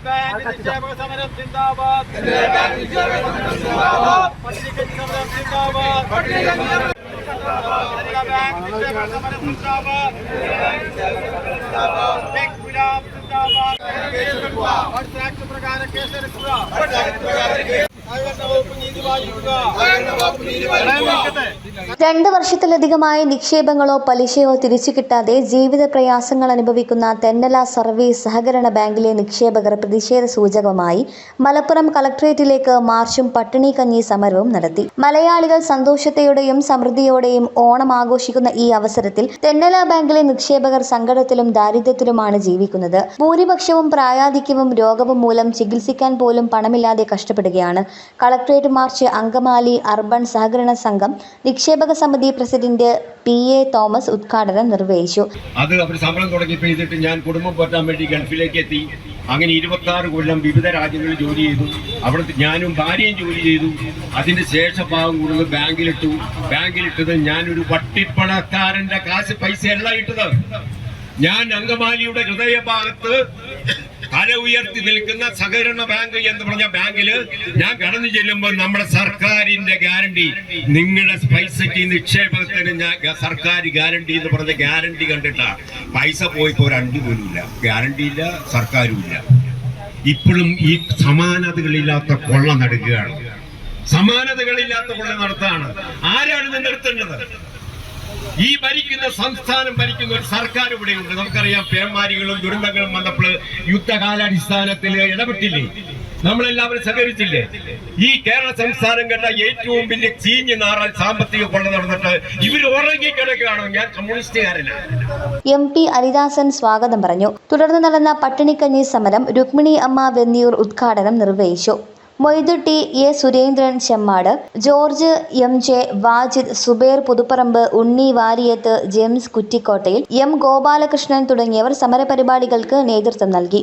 നിക്ഷേപക സമരം സിന്ദാബാദ് പട്ടിണിക്കഞ്ഞി സമരം രണ്ട് വർഷത്തിലധികമായി നിക്ഷേപങ്ങളോ പലിശയോ തിരിച്ചു കിട്ടാതെ ജീവിത പ്രയാസങ്ങൾ അനുഭവിക്കുന്ന തെന്നല സർവീസ് സഹകരണ ബാങ്കിലെ നിക്ഷേപകർ പ്രതിഷേധ സൂചകമായി മലപ്പുറം കളക്ട്രേറ്റിലേക്ക് മാർച്ചും പട്ടിണി കഞ്ഞി സമരവും നടത്തി. മലയാളികൾ സന്തോഷത്തോടെയും സമൃദ്ധിയോടെയും ഓണം ആഘോഷിക്കുന്ന ഈ അവസരത്തിൽ തെന്നല ബാങ്കിലെ നിക്ഷേപകർ സങ്കടത്തിലും ദാരിദ്ര്യത്തിലുമാണ് ജീവിക്കുന്നത്. ഭൂരിപക്ഷവും പ്രായാധിക്യവും രോഗവും മൂലം ചികിത്സിക്കാൻ പോലും പണമില്ലാതെ കഷ്ടപ്പെടുകയാണ്. കളക്ട്രേറ്റ് മാർച്ച് അങ്കമാലി അർബൻ സഹകരണ സംഘം നിക്ഷേപക സമിതി പ്രസിഡന്റ് പി എ തോമസ് ഉദ്ഘാടനം നിർവഹിച്ചു. അത് അവർ സമരം തുടങ്ങി ചെയ്തിട്ട് ഞാൻ കുടുംബം പോറ്റാൻ വേണ്ടി ഗൾഫിലേക്ക് എത്തി. അങ്ങനെ ഇരുപത്തി കൊല്ലം വിവിധ രാജ്യങ്ങളിൽ ജോലി ചെയ്തു. അവിടെ ഞാനും ഭാര്യയും ജോലി ചെയ്തു. അതിന് ശേഷം ഭാഗം കൂടുതൽ ബാങ്കിലിട്ടു. ബാങ്കിലിട്ടത് ഞാനൊരു വട്ടിപ്പണക്കാരന്റെ കാശ് പൈസ എല്ലാം ഇട്ടത്. ഞാൻ അങ്കമാലിയുടെ ഹൃദയഭാഗത്ത് തല ഉയർത്തി നിൽക്കുന്ന സഹകരണ ബാങ്ക് എന്ന് പറഞ്ഞ ബാങ്കിൽ ഞാൻ കടന്നു ചെല്ലുമ്പോൾ നമ്മുടെ സർക്കാരിന്റെ ഗ്യാരണ്ടി നിങ്ങളുടെ പൈസയ്ക്ക് നിക്ഷേപത്തിന് ഞാൻ സർക്കാർ ഗ്യാരണ്ടി എന്ന് പറഞ്ഞ ഗ്യാരണ്ടി കണ്ടിട്ടാ. പൈസ പോയിപ്പോ ഒരു അണ്ടി പോലും ഇല്ല. ഗ്യാരണ്ടി ഇല്ല സർക്കാരും ഇല്ല. ഇപ്പോഴും ഈ സമാനതകളില്ലാത്ത കൊള്ള നടക്കുകയാണ്. സമാനതകളില്ലാത്ത കൊള്ള നടത്താണ്. ആരാണ് ഇത് നിർത്തേണ്ടത് ഈ ഭരിക്കുന്ന സംസ്ഥാനം ഭരിക്കുന്ന ഒരു സർക്കാർ ഇവിടെ ഉണ്ട് നമുക്കറിയാം പേമാരികളും ദുരന്തങ്ങളും വന്നപ്പോൾ യുദ്ധകാലാടിസ്ഥാനത്തിൽ ഇടപെട്ടില്ലേ? നമ്മളെല്ലാവരും സഹകരിച്ചില്ലേ? ഈ കേരള സംസ്ഥാനം കണ്ട ഏറ്റവും വലിയ ചീഞ്ഞു നാറാൻ സാമ്പത്തിക കൊള്ള നടന്നിട്ട് ഇവർ ഉറങ്ങിക്കിടക്കുകയാണോ. ഞാൻ കമ്മ്യൂണിസ്റ്റുകാരനാണ് എം പി അരിദാസൻ സ്വാഗതം പറഞ്ഞു. തുടർന്ന് നടന്ന പട്ടിണിക്കഞ്ഞി സമരം രുക്മിണി അമ്മ വെന്നിയൂർ ഉദ്ഘാടനം നിർവഹിച്ചു. Moidu T A Surendran Chemmad George M J Wajid Zubair Puthuparamba Unni Variyath James കുറ്റിക്കോട്ടയിൽ M Gopalakrishnan തുടങ്ങിയവർ സമരപരിപാടികൾക്ക് നേതൃത്വം നൽകി.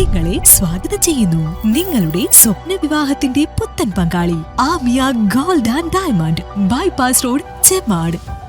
നിങ്ങളെ സ്വാഗതം ചെയ്യുന്നു. നിങ്ങളുടെ സ്വപ്ന വിവാഹത്തിന്റെ പുത്തൻ പങ്കാളി Amiya gold and diamond. Bypass road Chemmad.